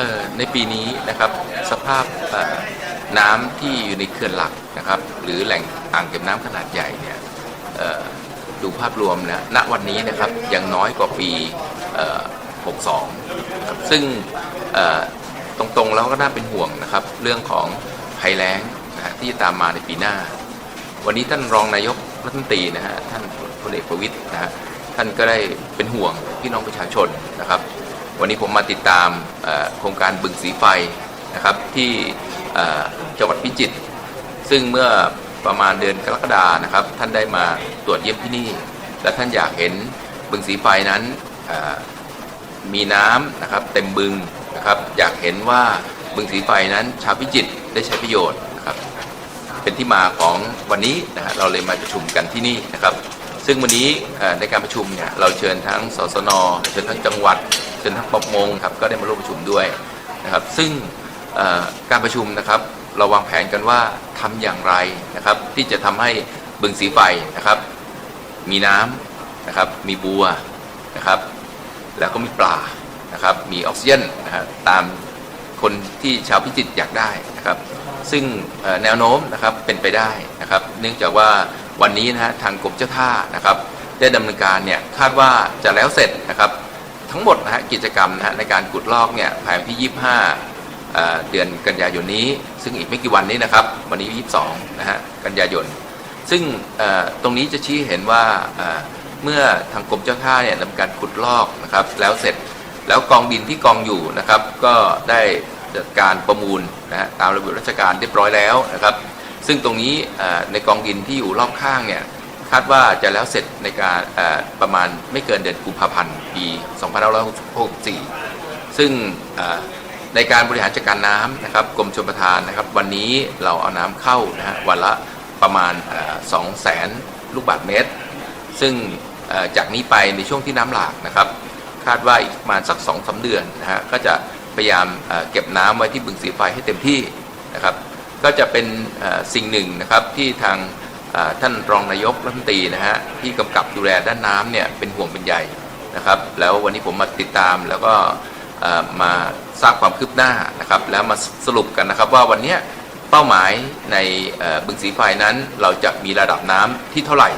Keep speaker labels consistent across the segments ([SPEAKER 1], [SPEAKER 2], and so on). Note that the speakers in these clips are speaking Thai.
[SPEAKER 1] ออในปีนี้นะครับสภาพน้ำที่อยู่ในเขื่อนหลักนะครับหรือแหล่งอ่างเก็บน้ำขนาดใหญ่เนี่ยดูภาพรวมนะณวันนี้นะครับยังน้อยกว่าปี 62ครับซึ่งตรงๆแล้วก็น่าเป็นห่วงนะครับ เรื่องของภัยแล้งนะที่จะตามมาในปีหน้า วันนี้ท่านรองนายกรัฐมนตรีนะฮะท่านพลเอกประวิตยนะฮะท่านก็ได้เป็นห่วงพี่น้องประชาชนนะครับ วันนี้ผมมาติดตามโครงการบึงสีไฟนะครับที่จังหวัดพิจิตรซึ่งเมื่อประมาณเดือนกรกฎานะครับ ท่านได้มาตรวจเยี่ยมที่นี่ และท่านอยากเห็นบึงสีไฟนั้นมีน้ำนะครับเต็มบึงนะครับอยากเห็นว่าบึงสีไฟนั้นชาวพิจิตรได้ใช้ประโยชน์นะครับ เป็นที่มาของวันนี้นะฮะเราเลยมาประชุมกันที่นี่นะครับ ซึ่งวันนี้ในการประชุมเนี่ยเราเชิญทั้งสสนเชิญทั้งจังหวัด เชิญทั้งปปมงครับก็ได้มาร่วมประชุมด้วยนะครับ ซึ่งการประชุมนะครับเราวางแผนกันว่าทำอย่างไรนะครับ ที่จะทำให้บึงสีไฟนะครับ มีน้ำนะครับ มีบัวนะครับ แล้วก็มีปลานะครับ มีออกซิเจนนะฮะตามคนที่ชาวพิจิตรอยากได้นะครับ ซึ่งแนวโน้มนะครับเป็นไปได้นะครับ เนื่องจากว่าวันนี้นะฮะทางกรมเจ้าท่านะครับ ได้ดำเนินการเนี่ยคาดว่าจะแล้วเสร็จนะครับ ทั้งหมดนะฮะกิจกรรมนะฮะในการขุดลอกเนี่ยภายในวันที่ 25เเดือนกันยายนนี้ ซึ่งอีกไม่กี่วันนี้นะครับ วันนี้ 22 นะฮะกันยายน ซึ่งตรงนี้จะชี้เห็นว่าเเมื่อทางกรมเจ้าท่าเนี่ยดำการขุดลอกนะครับ แล้วเสร็จแล้วกองดินที่กองอยู่นะครับ ก็ได้จัดการประมูลนะฮะตามระเบียบราชการเรียบร้อยแล้วนะครับ ซึ่งตรงนี้ในกองดินที่อยู่รอบข้างเนี่ย คาดว่าจะแล้วเสร็จในการประมาณไม่เกินเดือนกุมภาพันธ์ปี 2564 ซึ่งในการบริหารจัดการน้ำนะครับกรมชลประทานนะครับ วันนี้เราเอาน้ำเข้านะฮะวันละประมาณสองแสนลูกบาศก์เมตร ซึ่งจากนี้ไปในช่วงที่น้ำหลากนะครับ คาดว่าอีกประมาณสัก2อสเดือนนะฮะก็จะพยายามเก็บน้ำไว้ที่บึงสีไฟให้เต็มที่นะครับ ก็จะเป็นสิ่งหนึ่งนะครับที่ทาง ท่านรองนายกรัฐมนตรีนะฮะที่กำกับดูแลด้านน้ำเนี่ยเป็นห่วงเป็นใยนะครับ แล้ววันนี้ผมมาติดตามแล้วก็มาทราบความคืบหน้านะครับ แล้วมาสรุปกันนะครับว่าวันนี้เป้าหมายในบึงสีไฟนั้น เราจะมีระดับน้ำที่เท่าไหร่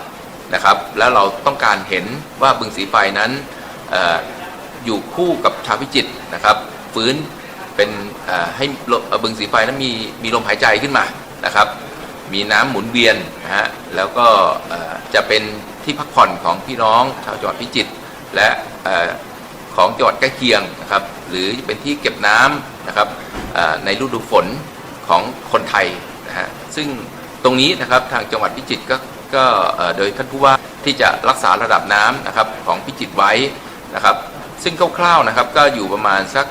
[SPEAKER 1] นะครับ แล้วเราต้องการเห็นว่าบึงสีไฟนั้นอออยู่คู่กับชาวพิจิตรนะครับ ฟื้นเป็นให้บึงสีไฟนั้นมีมีลมหายใจขึ้นมานะครับ มีน้ำหมุนเวียนนะฮะแล้วก็จะเป็นที่พักผ่อนของพี่น้องชาวจังหวัดพิจิตรและอของจังหวัดใกล้เคียงนะครับหรือเป็นที่เก็บน้ำนะครับในฤดูฝนของคนไทยนะฮะซึ่งตรงนี้นะครับทางจังหวัดพิจิตรก็ก็โดยท่านผู้ว่าที่จะรักษาระดับน้ำนะครับของพิจิตรไว้นะครับซึ่งคร่าวๆนะครับก็อยู่ประมาณสัก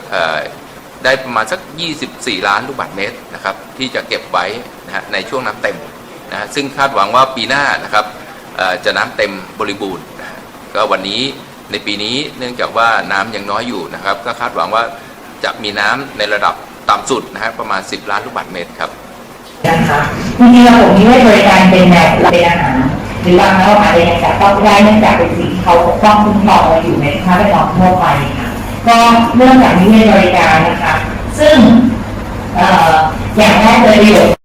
[SPEAKER 1] ได้ประมาณสัก 24 ล้านลูกบาศก์เมตรนะครับที่จะเก็บไว้นะฮะในช่วงน้ำเต็มนะฮะซึ่งคาดหวังว่าปีหน้านะครับจะน้ำเต็มบริบูรณ์นะก็วันนี้ในปีนี้เนื่องจากว่าน้ำยังน้อยอยู่นะครับ ก็คาดหวังว่าจะมีน้ำในระดับต่ำสุดนะฮะประมาณ 10 ล้านลูกบาศก์เมตรครับ
[SPEAKER 2] นะคะจริงๆระบบนี้ให้บริการเป็นแบบเป็นอาหารหรือบางเราอาจจะยังจับต้องได้เนื่องจากเป็นสิ่งที่เขาปกป้องคุ้มครองเราอยู่ในสภาพแวดล้อมทั่วไปค่ะ ก็เรื่องแบบนี้ให้บริการนะคะ ซึ่งอออย่างแรกเลยประโยชน์